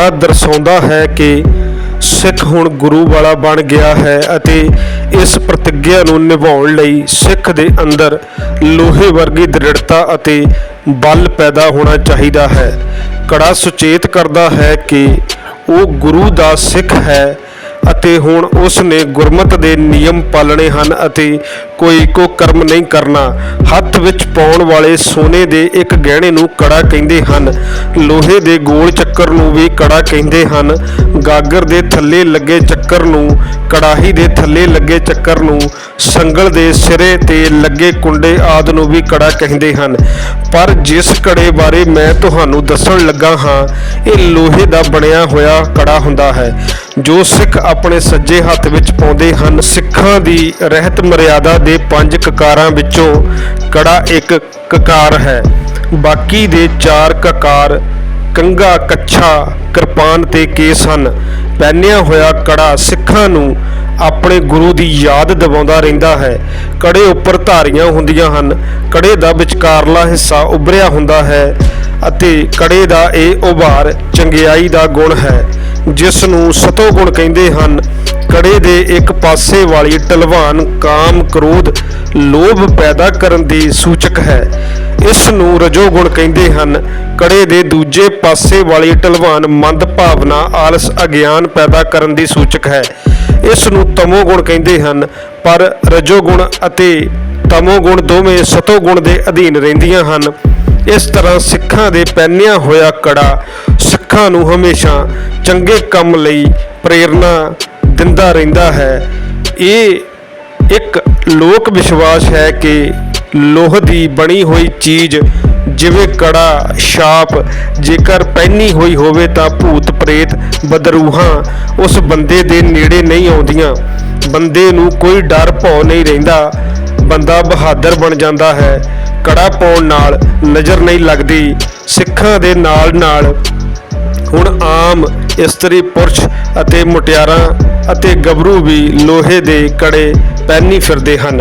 ਕੜਾ ਦਰਸਾਉਂਦਾ ਹੈ ਕਿ ਸਿੱਖ ਹੁਣ ਗੁਰੂ ਵਾਲਾ ਬਣ ਗਿਆ ਹੈ ਅਤੇ ਇਸ ਪ੍ਰਤਿੱਗਿਆ ਨੂੰ ਨਿਭਾਉਣ ਲਈ ਸਿੱਖ ਦੇ ਅੰਦਰ ਲੋਹੇ ਵਰਗੀ ਦ੍ਰਿੜਤਾ ਅਤੇ ਬਲ ਪੈਦਾ ਹੋਣਾ ਚਾਹੀਦਾ ਹੈ। ਕੜਾ ਸੁਚੇਤ ਕਰਦਾ ਹੈ ਕਿ ਉਹ ਗੁਰੂ ਦਾ ਸਿੱਖ ਹੈ ਅਤੇ ਹੁਣ ਉਸ ਨੇ ਗੁਰਮਤ ਦੇ ਨਿਯਮ ਪਾਲਣੇ ਹਨ ਅਤੇ ਕੋਈ ਕੋ ਕਰਮ ਨਹੀਂ ਕਰਨਾ। ਹੱਥ ਵਿੱਚ ਪਾਉਣ ਵਾਲੇ ਸੋਨੇ ਦੇ ਇੱਕ ਗਹਿਣੇ ਨੂੰ ਕੜਾ ਕਹਿੰਦੇ ਹਨ। ਲੋਹੇ ਦੇ ਗੋਲ ਚੱਕਰ ਨੂੰ ਵੀ ਕੜਾ ਕਹਿੰਦੇ ਹਨ। ਗਾਗਰ ਦੇ ਥੱਲੇ ਲੱਗੇ ਚੱਕਰ ਨੂੰ, ਕੜਾਹੀ ਦੇ ਥੱਲੇ ਲੱਗੇ ਚੱਕਰ ਨੂੰ, ਸੰਗਲ ਦੇ ਸਿਰੇ ਤੇ ਲੱਗੇ ਕੁੰਡੇ ਆਦ ਨੂੰ ਵੀ ਕੜਾ ਕਹਿੰਦੇ ਹਨ। ਪਰ ਜਿਸ ਕੜੇ ਬਾਰੇ ਮੈਂ ਤੁਹਾਨੂੰ ਦੱਸਣ ਲੱਗਾ ਹਾਂ, ਇਹ ਲੋਹੇ ਦਾ ਬਣਿਆ ਹੋਇਆ ਕੜਾ ਹੁੰਦਾ ਹੈ। ਜੋ ਸਿੱਖ ਆਪਣੇ ਸੱਜੇ ਹੱਥ ਵਿੱਚ ਪਾਉਂਦੇ ਹਨ, ਸਿੱਖਾਂ ਦੀ ਰਹਿਤ ਮਰਿਆਦਾ ਦੇ ਪੰਜ ਕਕਾਰਾਂ ਵਿੱਚੋਂ ਕੜਾ ਇੱਕ ਕਕਾਰ ਹੈ। ਬਾਕੀ ਦੇ ਚਾਰ ਕਕਾਰ ਕੰਗਾ ਕੱਛਾ, ਕਿਰਪਾਨ ਤੇ ਕੇਸ ਹਨ। ਪਹਿਨਿਆ ਹੋਇਆ ਕੜਾ ਸਿੱਖਾਂ ਨੂੰ ਆਪਣੇ ਗੁਰੂ ਦੀ ਯਾਦ ਦਿਵਾਉਂਦਾ ਰਹਿੰਦਾ ਹੈ। ਕੜੇ ਉੱਪਰ ਧਾਰੀਆਂ ਹੁੰਦੀਆਂ ਹਨ। ਕੜੇ ਦਾ ਵਿਚਕਾਰਲਾ ਹਿੱਸਾ ਉਭਰਿਆ ਹੁੰਦਾ ਹੈ ਅਤੇ ਕੜੇ ਦਾ ਇਹ ਉਭਾਰ ਚੰਗਿਆਈ ਦਾ ਗੁਣ ਹੈ। ਜਿਸ ਨੂੰ ਸਤੋਗੁਣ ਕਹਿੰਦੇ ਹਨ। ਕੜੇ ਦੇ ਇੱਕ ਪਾਸੇ ਵਾਲੀ ਢਲਵਾਨ ਕਾਮ ਕ੍ਰੋਧ ਲੋਭ ਪੈਦਾ ਕਰਨ ਦੀ ਸੂਚਕ ਹੈ। ਇਸ ਨੂੰ ਰਜੋਗੁਣ ਕਹਿੰਦੇ ਹਨ। ਕੜੇ ਦੇ ਦੂਜੇ ਪਾਸੇ ਵਾਲੀ ਢਲਵਾਨ ਮੰਦ ਭਾਵਨਾ, ਆਲਸ, ਅਗਿਆਨ ਪੈਦਾ ਕਰਨ ਦੀ ਸੂਚਕ ਹੈ। ਇਸ ਨੂੰ ਤਮੋਗੁਣ ਕਹਿੰਦੇ ਹਨ। ਪਰ ਰਜੋਗੁਣ ਅਤੇ ਤਮੋਗੁਣ ਦੋਵੇਂ ਸਤੋਗੁਣ ਦੇ ਅਧੀਨ ਰਹਿੰਦੀਆਂ ਹਨ। ਇਸ ਤਰ੍ਹਾਂ ਸਿੱਖਾਂ ਦੇ ਪਹਿਨਿਆ ਹੋਇਆ ਕੜਾ ਸਿੱਖਾਂ ਨੂੰ ਹਮੇਸ਼ਾ ਚੰਗੇ ਕੰਮ ਲਈ ਪ੍ਰੇਰਣਾ ਦਿੰਦਾ ਰਹਿੰਦਾ ਹੈ। ਇਹ ਇੱਕ ਲੋਕ ਵਿਸ਼ਵਾਸ ਹੈ ਕਿ ਲੋਹ ਦੀ ਬਣੀ ਹੋਈ ਚੀਜ਼ ਜਿਵੇਂ ਕੜਾ, ਛਾਪ, ਜੇਕਰ ਪਹਿਨੀ ਹੋਈ ਹੋਵੇ ਤਾਂ ਭੂਤ ਪ੍ਰੇਤ, ਬਦਰੂਹਾਂ ਉਸ ਬੰਦੇ ਦੇ ਨੇੜੇ ਨਹੀਂ ਆਉਂਦੀਆਂ। ਬੰਦੇ ਨੂੰ ਕੋਈ ਡਰ ਭੌ ਨਹੀਂ ਰਹਿੰਦਾ। ਬੰਦਾ ਬਹਾਦਰ ਬਣ ਜਾਂਦਾ ਹੈ। ਕੜਾ ਪਾਉਣ ਨਾਲ ਨਜ਼ਰ ਨਹੀਂ ਲੱਗਦੀ, ਸਿੱਖਾਂ ਦੇ ਨਾਲ ਨਾਲ ਹੁਣ ਆਮ ਇਸਤਰੀ ਪੁਰਸ਼ ਅਤੇ ਮੁਟਿਆਰਾਂ ਅਤੇ ਗੱਭਰੂ ਵੀ ਲੋਹੇ ਦੇ ਕੜੇ ਪਹਿਨੀ ਫਿਰਦੇ ਹਨ।